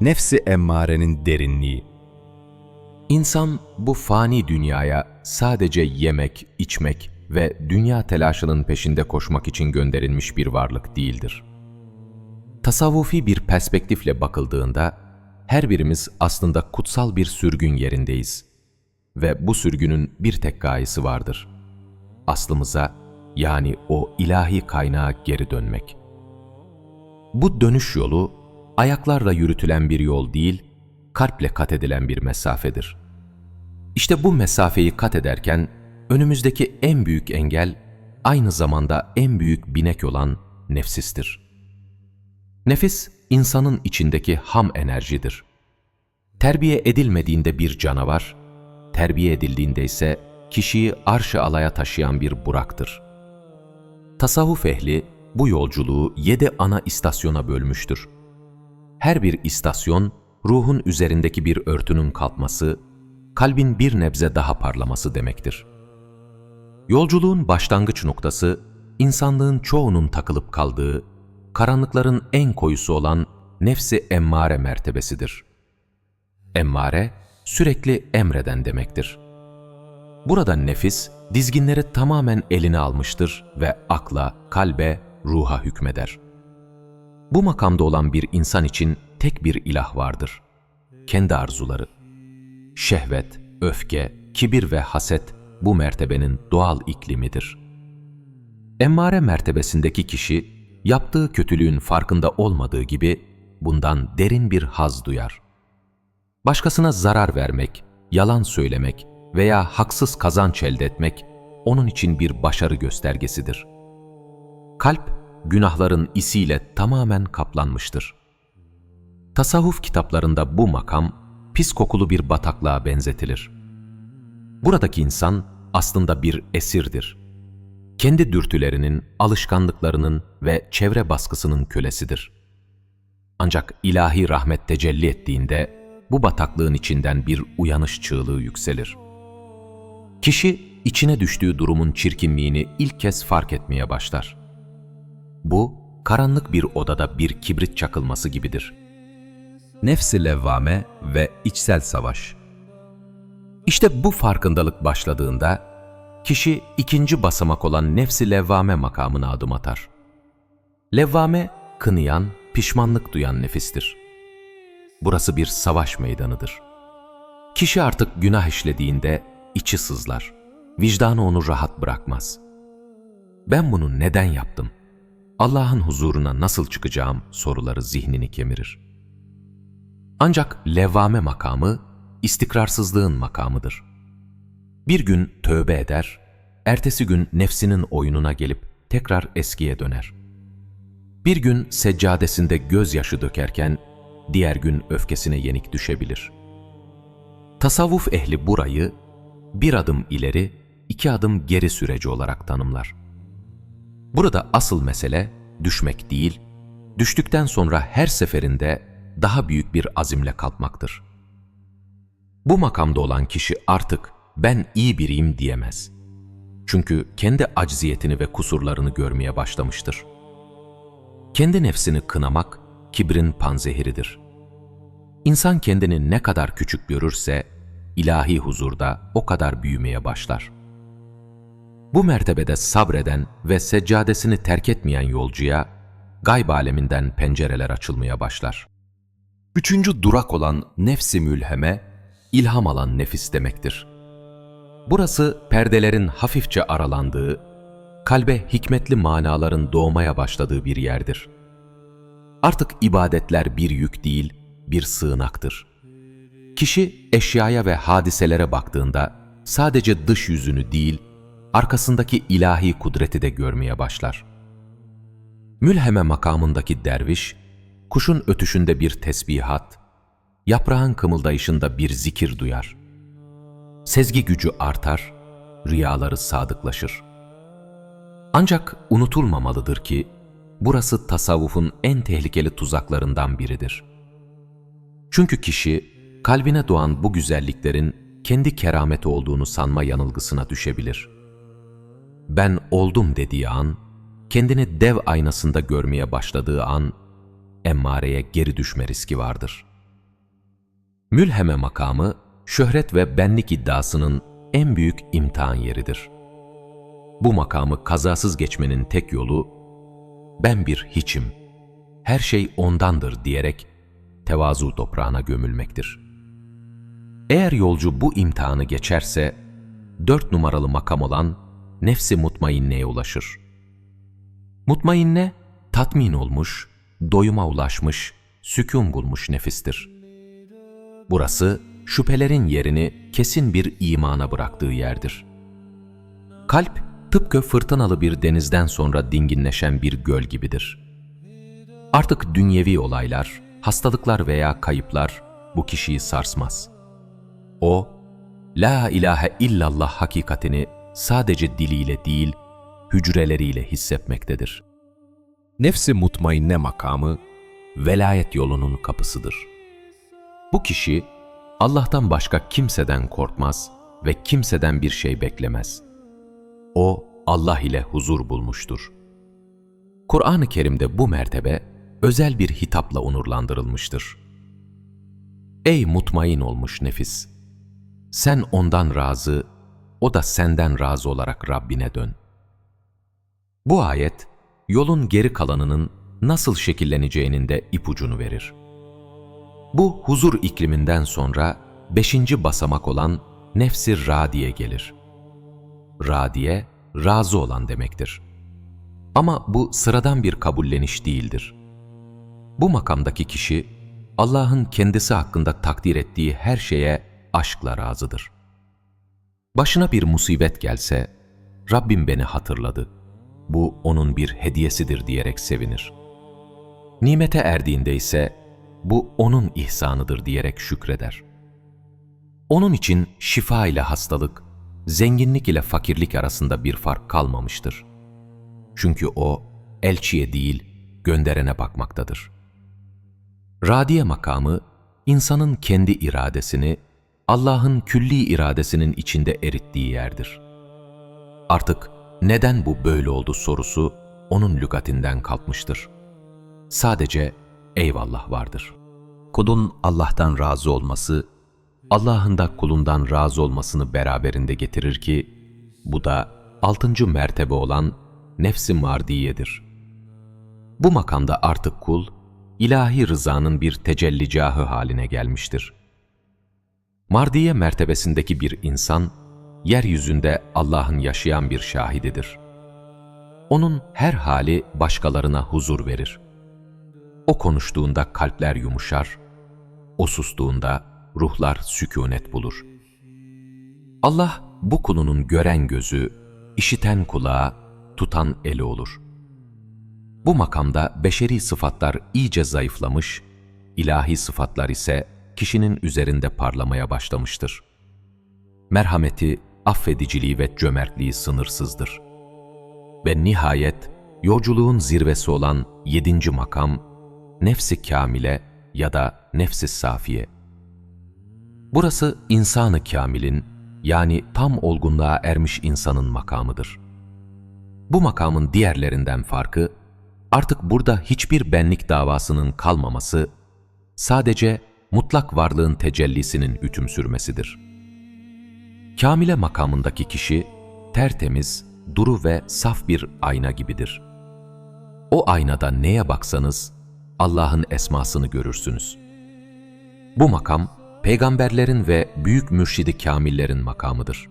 Nefsi emmarenin derinliği. İnsan bu fani dünyaya sadece yemek, içmek ve dünya telaşının peşinde koşmak için gönderilmiş bir varlık değildir. Tasavvufi bir perspektifle bakıldığında her birimiz aslında kutsal bir sürgün yerindeyiz ve bu sürgünün bir tek gayesi vardır. Aslımıza yani o ilahi kaynağa geri dönmek. Bu dönüş yolu ayaklarla yürütülen bir yol değil, kalple kat edilen bir mesafedir. İşte bu mesafeyi kat ederken önümüzdeki en büyük engel aynı zamanda en büyük binek olan nefsistir. Nefis insanın içindeki ham enerjidir. Terbiye edilmediğinde bir canavar, terbiye edildiğinde ise kişiyi arş-ı alaya taşıyan bir buraktır. Tasavvuf ehli bu yolculuğu yedi ana istasyona bölmüştür. Her bir istasyon, ruhun üzerindeki bir örtünün kalkması, kalbin bir nebze daha parlaması demektir. Yolculuğun başlangıç noktası, insanlığın çoğunun takılıp kaldığı, karanlıkların en koyusu olan nefsi emmare mertebesidir. Emmare, sürekli emreden demektir. Burada nefis, dizginleri tamamen eline almıştır ve akla, kalbe, ruha hükmeder. Bu makamda olan bir insan için tek bir ilah vardır. Kendi arzuları. Şehvet, öfke, kibir ve haset bu mertebenin doğal iklimidir. Emmare mertebesindeki kişi, yaptığı kötülüğün farkında olmadığı gibi bundan derin bir haz duyar. Başkasına zarar vermek, yalan söylemek veya haksız kazanç elde etmek onun için bir başarı göstergesidir. Kalp, günahların isiyle tamamen kaplanmıştır. Tasavvuf kitaplarında bu makam, pis kokulu bir bataklığa benzetilir. Buradaki insan aslında bir esirdir. Kendi dürtülerinin, alışkanlıklarının ve çevre baskısının kölesidir. Ancak ilahi rahmet tecelli ettiğinde bu bataklığın içinden bir uyanış çığlığı yükselir. Kişi içine düştüğü durumun çirkinliğini ilk kez fark etmeye başlar. Bu, karanlık bir odada bir kibrit çakılması gibidir. Nefsi levvame ve içsel savaş. İşte bu farkındalık başladığında, kişi ikinci basamak olan nefsi levvame makamına adım atar. Levvame, kınayan, pişmanlık duyan nefistir. Burası bir savaş meydanıdır. Kişi artık günah işlediğinde içi sızlar. Vicdanı onu rahat bırakmaz. Ben bunu neden yaptım? Allah'ın huzuruna nasıl çıkacağım soruları zihnini kemirir. Ancak levvame makamı, istikrarsızlığın makamıdır. Bir gün tövbe eder, ertesi gün nefsinin oyununa gelip tekrar eskiye döner. Bir gün seccadesinde gözyaşı dökerken, diğer gün öfkesine yenik düşebilir. Tasavvuf ehli burayı, bir adım ileri, iki adım geri süreci olarak tanımlar. Burada asıl mesele düşmek değil, düştükten sonra her seferinde daha büyük bir azimle kalkmaktır. Bu makamda olan kişi artık ben iyi biriyim diyemez. Çünkü kendi acziyetini ve kusurlarını görmeye başlamıştır. Kendi nefsini kınamak kibrin panzehiridir. İnsan kendini ne kadar küçük görürse ilahi huzurda o kadar büyümeye başlar. Bu mertebede sabreden ve seccadesini terk etmeyen yolcuya gayb aleminden pencereler açılmaya başlar. Üçüncü durak olan nefsi mülheme, ilham alan nefis demektir. Burası perdelerin hafifçe aralandığı, kalbe hikmetli manaların doğmaya başladığı bir yerdir. Artık ibadetler bir yük değil, bir sığınaktır. Kişi eşyaya ve hadiselere baktığında sadece dış yüzünü değil, arkasındaki ilahi kudreti de görmeye başlar. Mülheme makamındaki derviş, kuşun ötüşünde bir tesbihat, yaprağın kımıldayışında bir zikir duyar. Sezgi gücü artar, rüyaları sadıklaşır. Ancak unutulmamalıdır ki, burası tasavvufun en tehlikeli tuzaklarından biridir. Çünkü kişi, kalbine doğan bu güzelliklerin kendi kerameti olduğunu sanma yanılgısına düşebilir. Ben oldum dediği an, kendini dev aynasında görmeye başladığı an, emmareye geri düşme riski vardır.'' Mülheme makamı, şöhret ve benlik iddiasının en büyük imtihan yeridir. Bu makamı kazasız geçmenin tek yolu, ben bir hiçim, her şey ondandır diyerek tevazu toprağına gömülmektir. Eğer yolcu bu imtihanı geçerse, dört numaralı makam olan nefsi mutmainneye ulaşır. Mutmainne, tatmin olmuş, doyuma ulaşmış, sükun bulmuş nefistir. Burası, şüphelerin yerini kesin bir imana bıraktığı yerdir. Kalp, tıpkı fırtınalı bir denizden sonra dinginleşen bir göl gibidir. Artık dünyevi olaylar, hastalıklar veya kayıplar bu kişiyi sarsmaz. O, La ilahe illallah hakikatini sadece diliyle değil, hücreleriyle hissetmektedir. Nefsi mutmainne makamı, velayet yolunun kapısıdır. Bu kişi, Allah'tan başka kimseden korkmaz ve kimseden bir şey beklemez. O, Allah ile huzur bulmuştur. Kur'an-ı Kerim'de bu mertebe, özel bir hitapla onurlandırılmıştır. Ey mutmain olmuş nefis! Sen ondan razı, o da senden razı olarak Rabbine dön. Bu ayet, yolun geri kalanının nasıl şekilleneceğinin de ipucunu verir. Bu huzur ikliminden sonra beşinci basamak olan nefsi radiye gelir. Radiye, razı olan demektir. Ama bu sıradan bir kabulleniş değildir. Bu makamdaki kişi, Allah'ın kendisi hakkında takdir ettiği her şeye aşkla razıdır. Başına bir musibet gelse, Rabbim beni hatırladı. Bu onun bir hediyesidir diyerek sevinir. Nimete erdiğinde ise bu onun ihsanıdır diyerek şükreder. Onun için şifa ile hastalık, zenginlik ile fakirlik arasında bir fark kalmamıştır. Çünkü o elçiye değil, gönderene bakmaktadır. Radiye makamı, insanın kendi iradesini, Allah'ın külli iradesinin içinde erittiği yerdir. Artık neden bu böyle oldu sorusu onun lügatinden kalkmıştır. Sadece eyvallah vardır. Kulun Allah'tan razı olması, Allah'ın da kulundan razı olmasını beraberinde getirir ki, bu da altıncı mertebe olan nefsi mardiyedir. Bu makamda artık kul, ilahi rızanın bir tecellicahı haline gelmiştir. Mardiye mertebesindeki bir insan, yeryüzünde Allah'ın yaşayan bir şahididir. Onun her hali başkalarına huzur verir. O konuştuğunda kalpler yumuşar, o sustuğunda ruhlar sükunet bulur. Allah bu kulunun gören gözü, işiten kulağı, tutan eli olur. Bu makamda beşeri sıfatlar iyice zayıflamış, ilahi sıfatlar ise kişinin üzerinde parlamaya başlamıştır. Merhameti, affediciliği ve cömertliği sınırsızdır. Ve nihayet yolculuğun zirvesi olan yedinci makam, nefsi kamile ya da nefsi safiye. Burası insanı kamilin yani tam olgunluğa ermiş insanın makamıdır. Bu makamın diğerlerinden farkı, artık burada hiçbir benlik davasının kalmaması, sadece mutlak varlığın tecellisinin hüküm sürmesidir. Kamile makamındaki kişi, tertemiz, duru ve saf bir ayna gibidir. O aynada neye baksanız, Allah'ın esmasını görürsünüz. Bu makam, peygamberlerin ve büyük mürşidi kamillerin makamıdır.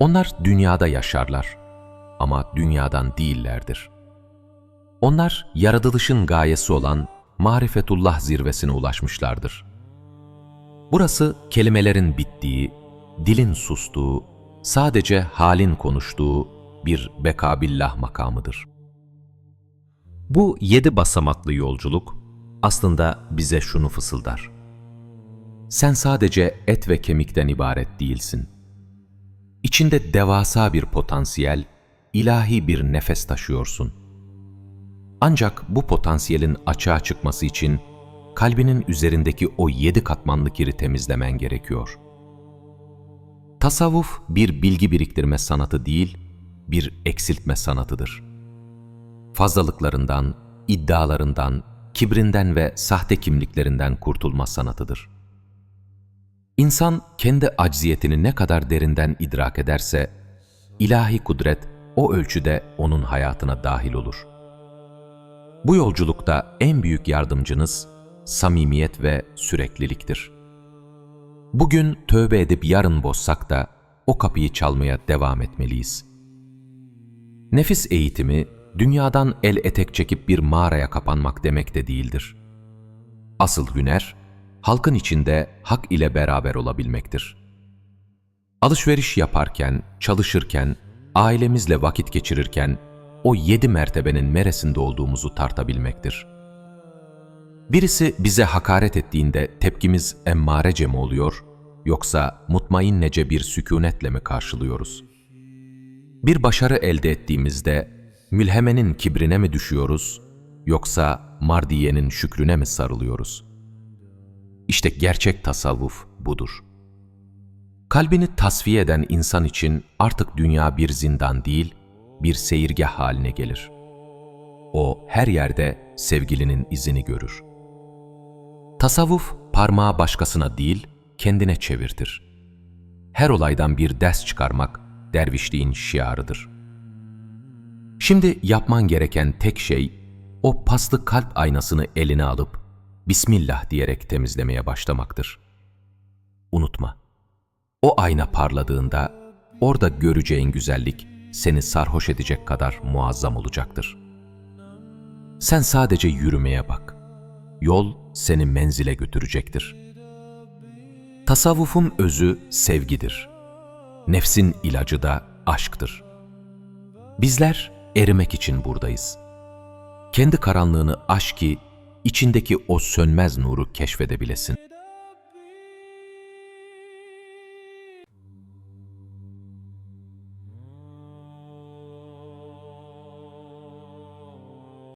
Onlar dünyada yaşarlar ama dünyadan değillerdir. Onlar yaratılışın gayesi olan marifetullah zirvesine ulaşmışlardır. Burası kelimelerin bittiği, dilin sustuğu, sadece halin konuştuğu bir bekabillah makamıdır. Bu yedi basamaklı yolculuk aslında bize şunu fısıldar. Sen sadece et ve kemikten ibaret değilsin. İçinde devasa bir potansiyel, ilahi bir nefes taşıyorsun. Ancak bu potansiyelin açığa çıkması için kalbinin üzerindeki o yedi katmanlı kiri temizlemen gerekiyor. Tasavvuf bir bilgi biriktirme sanatı değil, bir eksiltme sanatıdır. Fazlalıklarından, iddialarından, kibrinden ve sahte kimliklerinden kurtulma sanatıdır. İnsan kendi acziyetini ne kadar derinden idrak ederse, ilahi kudret o ölçüde onun hayatına dahil olur. Bu yolculukta en büyük yardımcınız samimiyet ve sürekliliktir. Bugün tövbe edip yarın bozsak da o kapıyı çalmaya devam etmeliyiz. Nefis eğitimi, dünyadan el etek çekip bir mağaraya kapanmak demek de değildir. Asıl hüner, halkın içinde hak ile beraber olabilmektir. Alışveriş yaparken, çalışırken, ailemizle vakit geçirirken, o yedi mertebenin neresinde olduğumuzu tartabilmektir. Birisi bize hakaret ettiğinde tepkimiz emmarece mi oluyor, yoksa mutmainnece bir sükunetle mi karşılıyoruz? Bir başarı elde ettiğimizde mülhemenin kibrine mi düşüyoruz, yoksa mardiyenin şükrüne mi sarılıyoruz? İşte gerçek tasavvuf budur. Kalbini tasfiye eden insan için artık dünya bir zindan değil, bir seyirgah haline gelir. O her yerde sevgilinin izini görür. Tasavvuf parmağı başkasına değil, kendine çevirtir. Her olaydan bir ders çıkarmak dervişliğin şiarıdır. Şimdi yapman gereken tek şey, o paslı kalp aynasını eline alıp Bismillah diyerek temizlemeye başlamaktır. Unutma, o ayna parladığında orada göreceğin güzellik seni sarhoş edecek kadar muazzam olacaktır. Sen sadece yürümeye bak. Yol seni menzile götürecektir. Tasavvufun özü sevgidir. Nefsin ilacı da aşktır. Bizler erimek için buradayız. Kendi karanlığını aş ki içindeki o sönmez nuru keşfedebilesin.